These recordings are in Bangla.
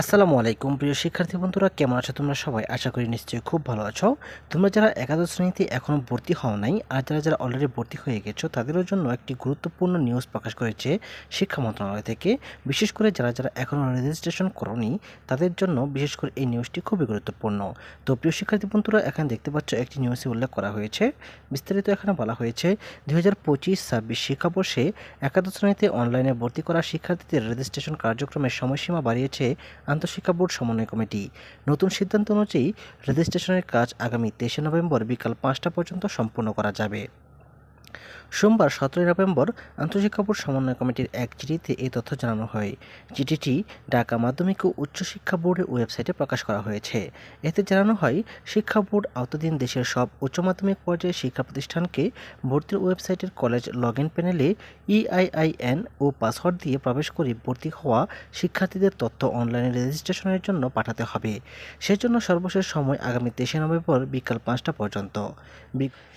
আসসালামু আলাইকুম। প্রিয় শিক্ষার্থী বন্ধুরা, কেমন আছো তোমরা সবাই? আশা করি নিশ্চয়ই খুব ভালো আছো। তোমরা যারা একাদশ শ্রেণীতে এখনও ভর্তি হও নাই আর যারা যারা অলরেডি ভর্তি হয়ে গেছো, তাদেরও জন্য একটি গুরুত্বপূর্ণ নিউজ প্রকাশ করেছে শিক্ষা মন্ত্রণালয় থেকে। বিশেষ করে যারা যারা এখনও রেজিস্ট্রেশন করনি, তাদের জন্য বিশেষ করে এই নিউজটি খুবই গুরুত্বপূর্ণ। তো প্রিয় শিক্ষার্থী বন্ধুরা, এখানে দেখতে পাচ্ছ একটি নিউজে উল্লেখ করা হয়েছে। বিস্তারিত এখানে বলা হয়েছে, দুই হাজার পঁচিশ, ছাব্বিশ শিক্ষাবর্ষে একাদশ শ্রেণীতে অনলাইনে ভর্তি করা শিক্ষার্থীদের রেজিস্ট্রেশন কার্যক্রমের সময়সীমা বাড়িয়েছে আন্তঃশিক্ষা বোর্ড সমন্বয় কমিটি। নতুন সিদ্ধান্ত অনুযায়ী রেজিস্ট্রেশনের কাজ আগামী তেইশে নভেম্বর বিকাল পাঁচটা পর্যন্ত সম্পন্ন করা যাবে। সোমবার সতেরোই নভেম্বর আন্তঃশিক্ষা বোর্ড সমন্বয় কমিটির এক চিঠিতে এই তথ্য জানানো হয়। চিঠিটি ঢাকা মাধ্যমিক ও উচ্চশিক্ষা বোর্ডের ওয়েবসাইটে প্রকাশ করা হয়েছে। এতে জানানো হয়, শিক্ষা বোর্ড আওতাধীন দেশের সব উচ্চ মাধ্যমিক পর্যায়ের শিক্ষা প্রতিষ্ঠানকে ভর্তির ওয়েবসাইটের কলেজ লগ ইন প্যানেলে ইআইআইএন ও পাসওয়ার্ড দিয়ে প্রবেশ করে ভর্তি হওয়া শিক্ষার্থীদের তথ্য অনলাইনে রেজিস্ট্রেশনের জন্য পাঠাতে হবে। সেজন্য সর্বশেষ সময় আগামী তেইশে নভেম্বর বিকাল পাঁচটা পর্যন্ত।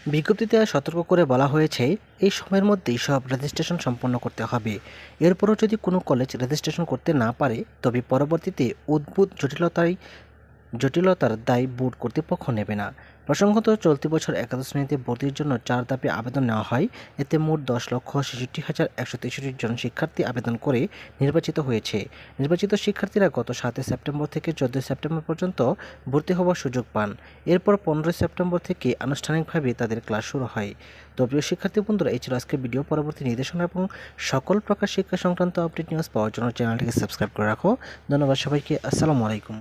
বিজ্ঞপ্তিতে সতর্ক করে বলা হয়েছে এই সময়ের মধ্যেই সব রেজিস্ট্রেশন সম্পন্ন করতে হবে। এরপরও যদি কোনো কলেজ রেজিস্ট্রেশন করতে না পারে, তবে পরবর্তীতে উদ্ভূত জটিলতায় জটিলতার দায় বোর্ড কর্তৃপক্ষ নেবে না। প্রসঙ্গত, চলতি বছর একাদশ শ্রেণীতে ভর্তির জন্য চার ধাপে আবেদন নেওয়া হয়। এতে মোট দশ লক্ষ ছেষট্টি হাজার একশো তেষট্টি জন শিক্ষার্থী আবেদন করে নির্বাচিত হয়েছে। নির্বাচিত শিক্ষার্থীরা গত সাতই সেপ্টেম্বর থেকে চোদ্দোই সেপ্টেম্বর পর্যন্ত ভর্তি হওয়ার সুযোগ পান। এরপর পনেরোই সেপ্টেম্বর থেকে আনুষ্ঠানিকভাবে তাদের ক্লাস শুরু হয়। তো প্রিয় শিক্ষার্থী বন্ধুরা, এই ছিল ভিডিও। পরবর্তী নির্দেশনা এবং সকল প্রকার শিক্ষা সংক্রান্ত আপডেট নিউজ পাওয়ার জন্য চ্যানেলটিকে সাবস্ক্রাইব করে রাখো। ধন্যবাদ সবাইকে। আসসালামু আলাইকুম।